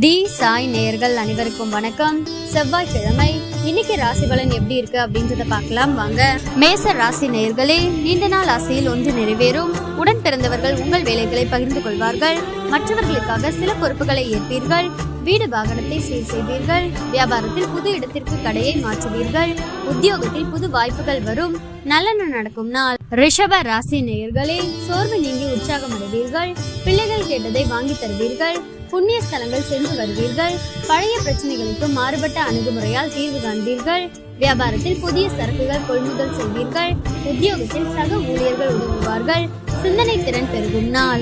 தி சாய் நேயர்கள் அனைவருக்கும் வணக்கம். செவ்வாய்க்கிழமை இன்னைக்கு ராசி பலன் எப்படி இருக்கு அப்படின்றத பார்க்கலாம் வாங்க. மேச ராசி நேயர்களே நீண்ட நாள் ஆசையில் ஒன்று நிறைவேறும். உடன் பிறந்தவர்கள் உங்கள் வேலைகளை பகிர்ந்து கொள்வார்கள். மற்றவர்களுக்காக சில பொறுப்புகளை ஏற்பீர்கள். வீடு வாகனத்தை சீர் செய்வீர்கள். வியாபாரத்தில் புது இடத்திற்கு கடையை மாற்றுவீர்கள். உத்தியோகத்தில் புது வாய்ப்புகள் வரும். நல்லன நடக்கும் நாள். ரிஷப ராசி நேயர்களே சோர்வு நீங்கி உற்சாகம் அடைவீர்கள். பிள்ளைகள் கேட்டதை வாங்கி தருவீர்கள். புண்ணிய ஸ்தலங்கள் சென்று வருவீர்கள். பழைய பிரச்சனைகளுக்கு மாறுபட்ட அணுகுமுறையால் தீர்வு காண்பீர்கள். வியாபாரத்தில் புதிய சரக்குகள் கொள்முதல் செய்வீர்கள். உத்தியோகத்தில் சக ஊழியர்கள் உதவுவார்கள். சிந்தனை திறன் பெருகும் நாள்.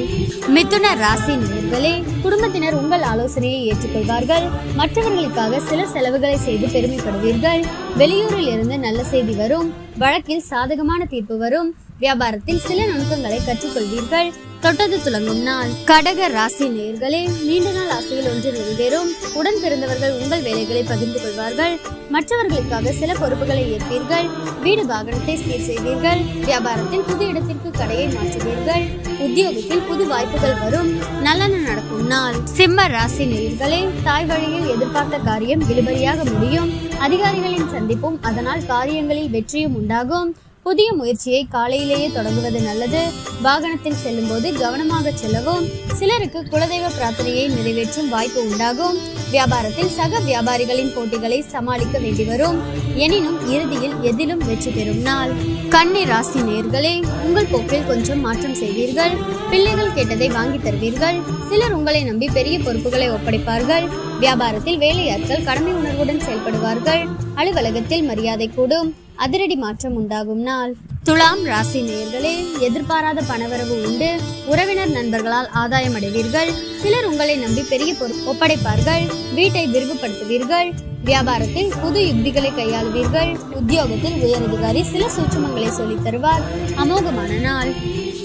மிதுன ராசி நேர்களே குடும்பத்தினர் உங்கள் ஆலோசனையை ஏற்றுக்கொள்வார்கள். மற்றவர்களுக்காக சில செலவுகளை செய்து பெருமைப்படுவீர்கள். வெளியூரில் இருந்து நல்ல செய்தி வரும். வழக்கில் சாதகமான தீர்ப்பு வரும். வியாபாரத்தில் சில நுணுக்கங்களை கற்றுக்கொள்வீர்கள். தொட்டது துலங்கும் நாள் கடக ராசி நேர்களே நீண்ட நாள் ஆசையில் ஒன்று நிறைவேறும். உடன் பிறந்தவர்கள் உங்கள் வேலைகளை பகிர்ந்து கொள்வார்கள். மற்றவர்களுக்காக சில பொறுப்புகளை ஏற்பீர்கள். வீடு வாகனத்தை சீர் செய்வீர்கள். வியாபாரத்தில் புது இடத்திற்கு கடையை மாற்றுவீர்கள். உத்தியோகத்தில் புது வாய்ப்புகள் வரும். நல்லன நடக்கும் நாள். சிம்ம ராசி நேர்களே தாய் வழியில் எதிர்பார்த்த காரியம் இழுபறியாக முடியும். அதிகாரிகளின் சந்திப்பும் அதனால் காரியங்களில் வெற்றியும் உண்டாகும். புதிய முயற்சியை காலையிலேயே தொடங்குவது நல்லது. வாகனத்தில் செல்லும்போது கவனமாக செல்லவும் சிலருக்கு குலதெய்வ பிரார்த்தனையை நிறைவேற்றும் வாய்ப்பு உண்டாகும். வியாபாரத்தில் சக வியாபாரிகளின் போட்டிகளை சமாளிக்க வேண்டி வரும். எனினும் இறுதியில் எதிலும் வெற்றி பெறும் நாள். கண்ணி ராசி நேர்களே உங்கள் போக்கில் கொஞ்சம் மாற்றம் செய்வீர்கள். பிள்ளைகள் கேட்டதை வாங்கி தருவீர்கள். சிலர் உங்களை நம்பி பெரிய பொறுப்புகளை ஒப்படைப்பார்கள். வியாபாரத்தில் வேலையாட்கள் கடமை உணர்வுடன் செயல்படுவார்கள். அலுவலகத்தில் மரியாதை கூடும். அதிரடி மாற்றம் உண்டாகும் நாள். துலாம் ராசி நேயர்களே எதிர்பாராத பணவரவு உண்டு. உறவினர் நண்பர்களால் ஆதாயம் அடைவீர்கள். சிலர் உங்களை நம்பி பெரிய ஒப்படைப்பார்கள். வீட்டை விரிவுபடுத்துவீர்கள். வியாபாரத்தில் புது யுக்திகளை கையாளுவீர்கள். உத்தியோகத்தில் உயரதிகாரி சில சூட்சுமங்களை சொல்லித் தருவார். அமோகமான நாள்.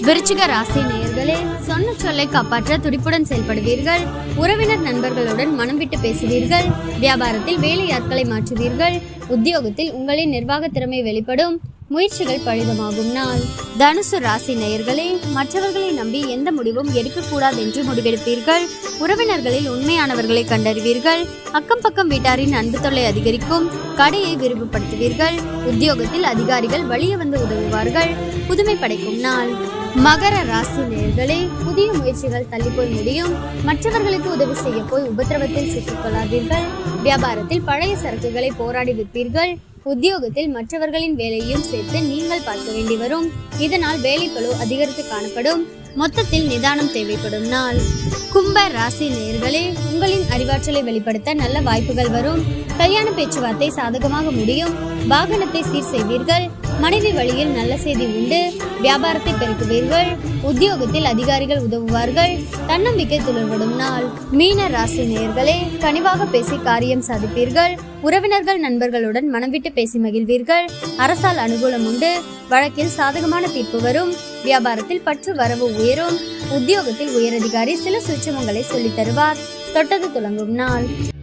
விருச்சிக ராசி நேயர்களே சொன்ன சொல்லை காப்பாற்ற துடிப்புடன் செயல்படுவீர்கள். உறவினர் நண்பர்களுடன் மனம் விட்டு பேசுவீர்கள். வியாபாரத்தில் வேலையாட்களை மாற்றுவீர்கள். உத்தியோகத்தில் உங்களின் நிர்வாக திறமை வெளிப்படும். முயற்சிகள் பழிதமாகும் நாள். தனுசு ராசி நேயர்களே மற்றவர்களை நம்பி எந்த முடிவும் எடுக்கக்கூடாது என்று முடிவெடுப்பீர்கள். உறவினர்களில் உண்மையானவர்களை கண்டறிவீர்கள். அக்கம் பக்கம் வீட்டாரின் அன்பு தொல்லை அதிகரிக்கும். கடையை விரிவுபடுத்துவீர்கள். உத்தியோகத்தில் அதிகாரிகள் வழிய வந்து உதவுவார்கள். புதுமை படைக்கும் நாள். மகர ராசி நேர்களே புதிய முயற்சிகள் தள்ளி போய் முடியும். மற்றவர்களுக்கு உதவி செய்ய போய் உபத்திரவத்தில் சிக்கிக்கொள்ளாதீர்கள் வியாபாரத்தில் பழைய சரக்குகளை போராடி விற்பீர்கள். உத்தியோகத்தில் மற்றவர்களின் வேலையும் சேர்த்து நீங்கள் பார்க்க வேண்டி வரும். இதனால் வேலைப்பளு அதிகரித்து காணப்படும். மொத்தத்தில் நிதானம் தேவைப்படும் நாள். கும்ப ராசி நேர்களே உங்களின் அறிவாற்றலை வெளிப்படுத்த நல்ல வாய்ப்புகள் வரும். கல்யாண பேச்சுவார்த்தை சாதகமாக முடியும். வாகனத்தை சீர் செய்வீர்கள். மனைவி வழியில் நல்ல செய்தி உண்டு. வியாபாரத்தை பெருக்குவீர்கள். உத்தியோகத்தில் அதிகாரிகள் உதவுவார்கள். தன்னம்பிக்கை துளிர்விடும் நாள். மீன ராசி நேர்களே கனிவாக பேசி காரியம் சாதிப்பீர்கள். உறவினர்கள் நண்பர்களுடன் மனம் விட்டு பேசி மகிழ்வீர்கள். அரசால் அனுகூலம் உண்டு. வழக்கில் சாதகமான தீர்ப்பு வரும். வியாபாரத்தில் பற்று வரவு உயரும். உத்தியோகத்தில் உயரதிகாரி சில சூட்சமங்களை சொல்லித் தருவார். தொட்டது துளங்கும் நாள்.